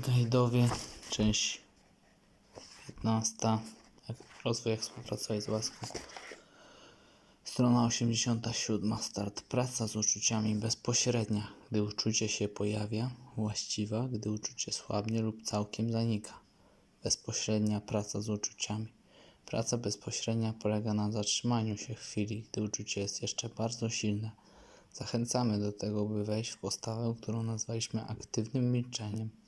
Gajdowie, część 15. Jak rozwój, jak współpracować z łaską. Strona 87. Start. Praca z uczuciami bezpośrednia, gdy uczucie się pojawia, właściwa, gdy uczucie słabnie lub całkiem zanika. Bezpośrednia praca z uczuciami. Praca bezpośrednia polega na zatrzymaniu się chwili, gdy uczucie jest jeszcze bardzo silne. Zachęcamy do tego, by wejść w postawę, którą nazwaliśmy aktywnym milczeniem.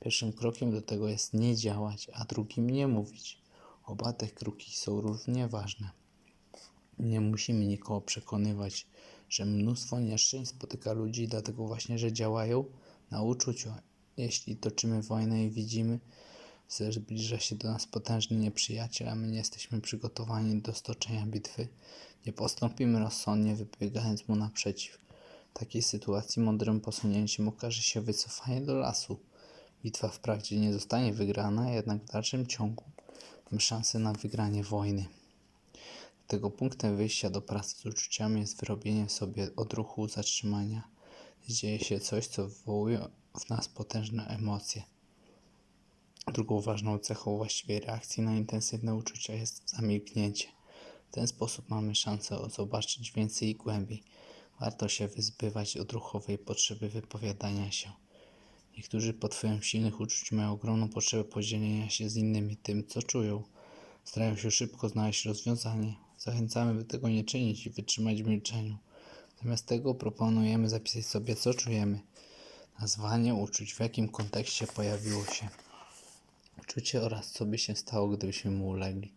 Pierwszym krokiem do tego jest nie działać, a drugim nie mówić. Oba te kroki są równie ważne. Nie musimy nikogo przekonywać, że mnóstwo nieszczęść spotyka ludzi, dlatego właśnie, że działają na uczuciu. Jeśli toczymy wojnę i widzimy, że zbliża się do nas potężny nieprzyjaciel, a my nie jesteśmy przygotowani do stoczenia bitwy, nie postąpimy rozsądnie, wybiegając mu naprzeciw. W takiej sytuacji mądrym posunięciem okaże się wycofanie do lasu. Bitwa wprawdzie nie zostanie wygrana, jednak w dalszym ciągu mamy szansę na wygranie wojny. Dlatego punktem wyjścia do pracy z uczuciami jest wyrobienie sobie odruchu zatrzymania. Dzieje się coś, co wywołuje w nas potężne emocje. Drugą ważną cechą właściwej reakcji na intensywne uczucia jest zamilknięcie. W ten sposób mamy szansę zobaczyć więcej i głębiej. Warto się wyzbywać odruchowej potrzeby wypowiadania się. Niektórzy pod wpływem silnych uczuć mają ogromną potrzebę podzielenia się z innymi tym, co czują. Starają się szybko znaleźć rozwiązanie. Zachęcamy, by tego nie czynić i wytrzymać w milczeniu. Zamiast tego proponujemy zapisać sobie, co czujemy. Nazwanie uczuć, w jakim kontekście pojawiło się. Uczucie oraz co by się stało, gdybyśmy mu ulegli.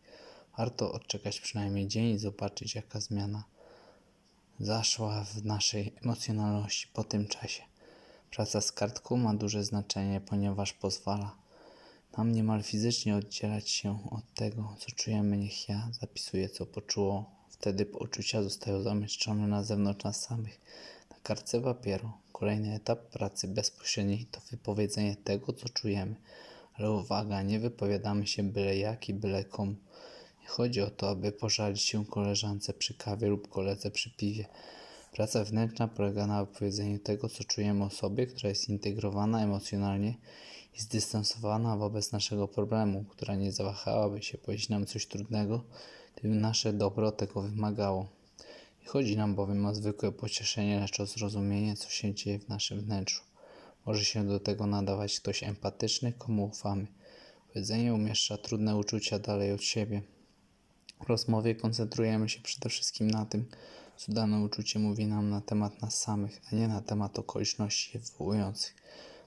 Warto odczekać przynajmniej dzień i zobaczyć, jaka zmiana zaszła w naszej emocjonalności po tym czasie. Praca z kartką ma duże znaczenie, ponieważ pozwala nam niemal fizycznie oddzielać się od tego, co czujemy. Niech ja zapisuję, co poczuło. Wtedy uczucia zostają zamieszczone na zewnątrz nas samych, na kartce papieru. Kolejny etap pracy bezpośredniej to wypowiedzenie tego, co czujemy. Ale uwaga, nie wypowiadamy się byle jak i byle komu. Nie chodzi o to, aby pożalić się koleżance przy kawie lub koledze przy piwie. Praca wewnętrzna polega na wypowiedzeniu tego, co czujemy o sobie, która jest zintegrowana emocjonalnie i zdystansowana wobec naszego problemu, która nie zawahałaby się powiedzieć nam coś trudnego, gdyby nasze dobro tego wymagało. Nie chodzi nam bowiem o zwykłe pocieszenie, lecz o zrozumienie, co się dzieje w naszym wnętrzu. Może się do tego nadawać ktoś empatyczny, komu ufamy. Powiedzenie umieszcza trudne uczucia dalej od siebie. W rozmowie koncentrujemy się przede wszystkim na tym, co dane uczucie mówi nam na temat nas samych, a nie na temat okoliczności je wywołujących.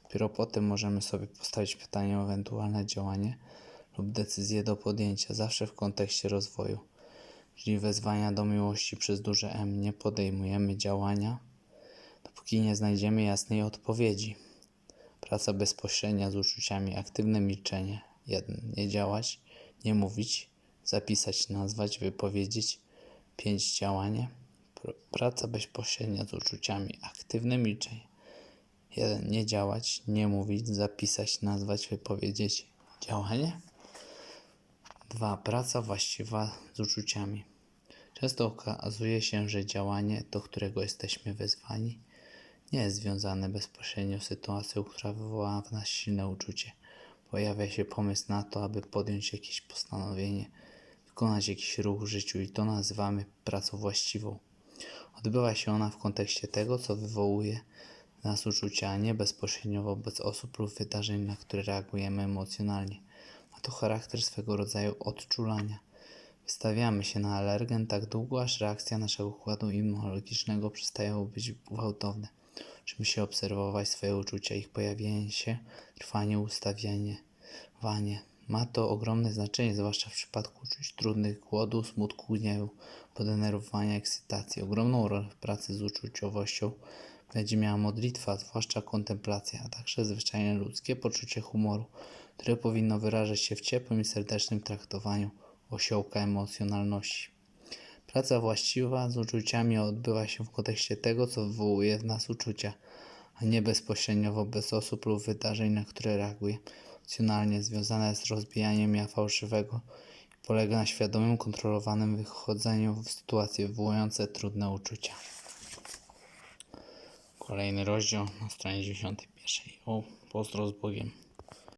Dopiero potem możemy sobie postawić pytanie o ewentualne działanie lub decyzję do podjęcia, zawsze w kontekście rozwoju. Czyli wezwania do miłości przez duże M nie podejmujemy działania, dopóki nie znajdziemy jasnej odpowiedzi. Praca bezpośrednia z uczuciami, aktywne milczenie. 1. Nie działać, nie mówić, zapisać, nazwać, wypowiedzieć. 5. Działanie. Pr- Praca bezpośrednia z uczuciami, aktywne milczenie. 1. Nie działać, nie mówić, zapisać, nazwać, wypowiedzieć. Działanie. 2. Praca właściwa z uczuciami. Często okazuje się, że działanie, do którego jesteśmy wezwani, nie jest związane bezpośrednio z sytuacją, która wywołała w nas silne uczucie. Pojawia się pomysł na to, aby podjąć jakieś postanowienie, wykonać jakiś ruch w życiu i to nazywamy pracą właściwą. Odbywa się ona w kontekście tego, co wywołuje w nas uczucia, a nie bezpośrednio wobec osób lub wydarzeń, na które reagujemy emocjonalnie. Ma to charakter swego rodzaju odczulania. Wystawiamy się na alergen tak długo, aż reakcja naszego układu immunologicznego przestaje być gwałtowna. Uczymy się obserwować swoje uczucia, ich pojawienie się, trwanie, ustawianie, wanie. Ma to ogromne znaczenie, zwłaszcza w przypadku uczuć trudnych, głodu, smutku, gniewu, podenerwowania, ekscytacji. Ogromną rolę w pracy z uczuciowością będzie miała modlitwa, zwłaszcza kontemplacja, a także zwyczajne ludzkie poczucie humoru, które powinno wyrażać się w ciepłym i serdecznym traktowaniu osiołka emocjonalności. Praca właściwa z uczuciami odbywa się w kontekście tego, co wywołuje w nas uczucia, a nie bezpośrednio wobec osób lub wydarzeń, na które reaguje. Emocjonalnie związane jest z rozbijaniem ja fałszywego i polega na świadomym, kontrolowanym wychodzeniu w sytuacje wywołujące trudne uczucia. Kolejny rozdział na stronie 91. O, pozdro z Bogiem.